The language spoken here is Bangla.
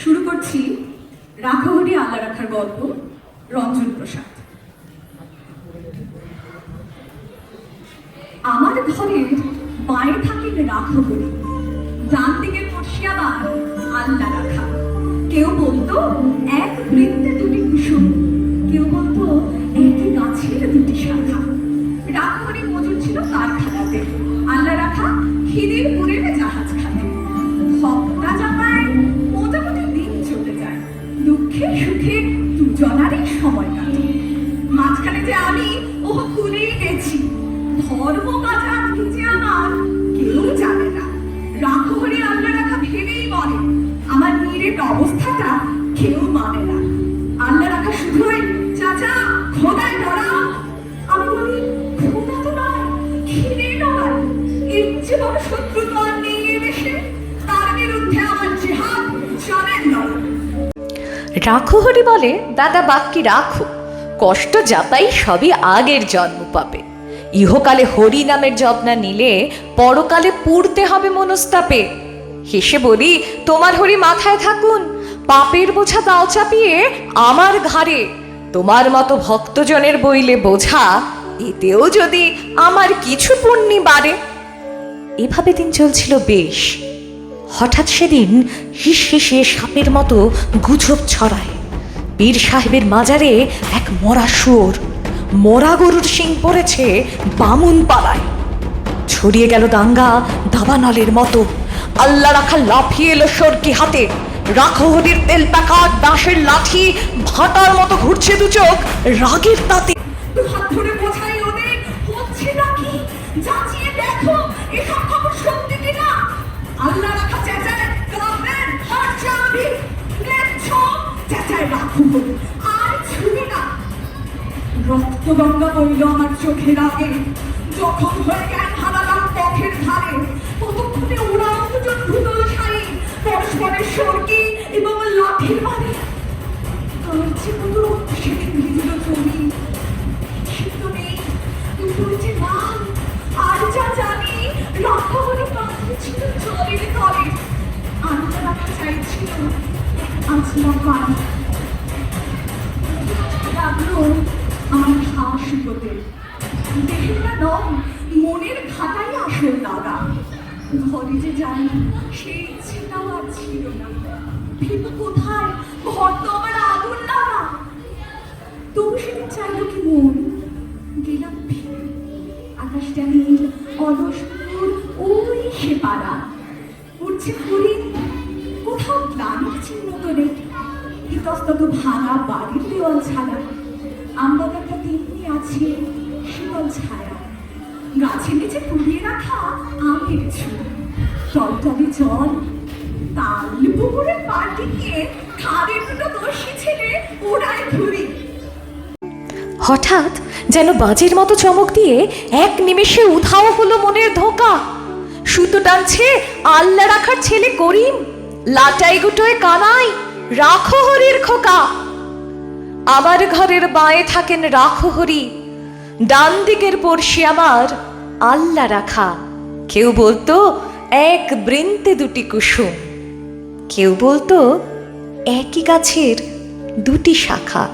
শুরু করছি রাঘবটি আল্লাহ রাখার গল্প, রঞ্জন প্রসাদ। আমার ঘরের বায়ে থাকেন রাঘবটি ডান দিকে পড়শিয়াবার আল্লাহ রাখা। কেউ বলতো, এক বৃত্তে দুটি কুসুম, কেউ বলতো, একই গাছের দুটি শাখা রাঘবটি মজুর ছিল কারখানাতে। আল্লাহ রাখা খিদির দুজনারই সময় কাটে। মাঝখানে যে আমি ও ভুলেই গেছি। ধর্ম কাজার কি যে আমার, কেউ জানে না। রাঘবরে আল্লাহ রাখা ভেবেই বলে, আমার নিরেট অবস্থাটা কেউ মানে না। আল্লাহ রাখা শুধুই চাচা, খোদায় ডরাও আমি বলি, খোদা তো নয় খিদে নয়। এর চেয়ে বড় শত্রু তো আর নেই এ দেশে। তার বিরুদ্ধে আমার জেহাদ চলেন রাখো হরি বলে, দাদা বাক্যি রাখো। কষ্ট যাতাই সবই আগের জন্ম পাবে ইহকালে হরি নামের জব নিলে পরকালে পুড়তে হবে মনস্তাপে। হেসে বলি, তোমার হরি মাথায় থাকুন, পাপের বোঝা দাও চাপিয়ে আমার ঘাড়ে। তোমার মতো ভক্তজনের বইলে বোঝা, এতেও যদি আমার কিছু পুণ্যি বাড়ে। এভাবে দিন চলছিল বেশ। হঠাৎ সেদিন হিস হিসে সাপের মতো গুজব ছড়ায়। পীর সাহেবের মাজারে এক মরা শুয়োর, মরা গরুর শিং পড়েছে বামুন পালায় ছড়িয়ে গেল দাঙ্গা দাবানলের মতো। আল্লাহ রাখা লাফিয়ে এলো সরকি হাতে। রাখো হরির তেল পাকা দাসের লাঠি, ভাটার মতো ঘুরছে দু চোখ রাগের তাতে। হাত ধরে বোঝাই ওদের হচ্ছে নাকি? চেঁচায় রাখো আর ছুবে না রক্ত গঙ্গা বইল আমার চোখের আগে যখন হয়ে হারালাম পথের ধারে দুজন শাড়ি পরস্পরের এবং লাঠির জমি সিদ্ধ নেই দুপুরে যে লাল আর যা জানি রাখা বলে পাখি ছিল জলের তলে আনন্দ রাখা চাইছিল আজলা পানি লাগল আমার ঘাস হতে দেহের না নয় মনের ঘাটাই আসল দাদা। ঘরে যে যাই সেই ইচ্ছেটাও আর ছিল না। ভেব কোথায়? ঘর তো আমার আগুন লাগা। তবু সেদিন চাইলো কি মন? গেলাম ফিরে। আকাশটা নীল অলসপুর ওই সে পাড়া উঠছে হরিণ কোথাও গ্লানির চিহ্ন তো নেই। ইতস্তত ভাঙা বাড়ির দেওয়াল ছাড়া আমরা একটা তেমনি আছে শীতল ছায়া গাছের নিচে পুড়িয়ে রাখা আমের ঝুল। টলটলে জল, তাল, পুকুরে নিয়ে খাদের দুটো দোষী ছেলে ওড়ায় ঘুরি হঠাৎ যেন বাজের মতো চমক দিয়ে এক নিমেষে উধাও হলো মনের ধোকা। সুতো টানছে আল্লা রাখার ছেলে করিম, লাটাই গুটোয় কানাই রাখো হরির খোকা। আমার ঘরের বাঁয়ে থাকেন রাখো হরি। ডান দিকের পড়শি আমার আল্লাহ রাখা। কেউ বলতো, এক বৃন্তে দুটি কুসুম। কেউ বলতো, একই গাছের দুটি শাখা।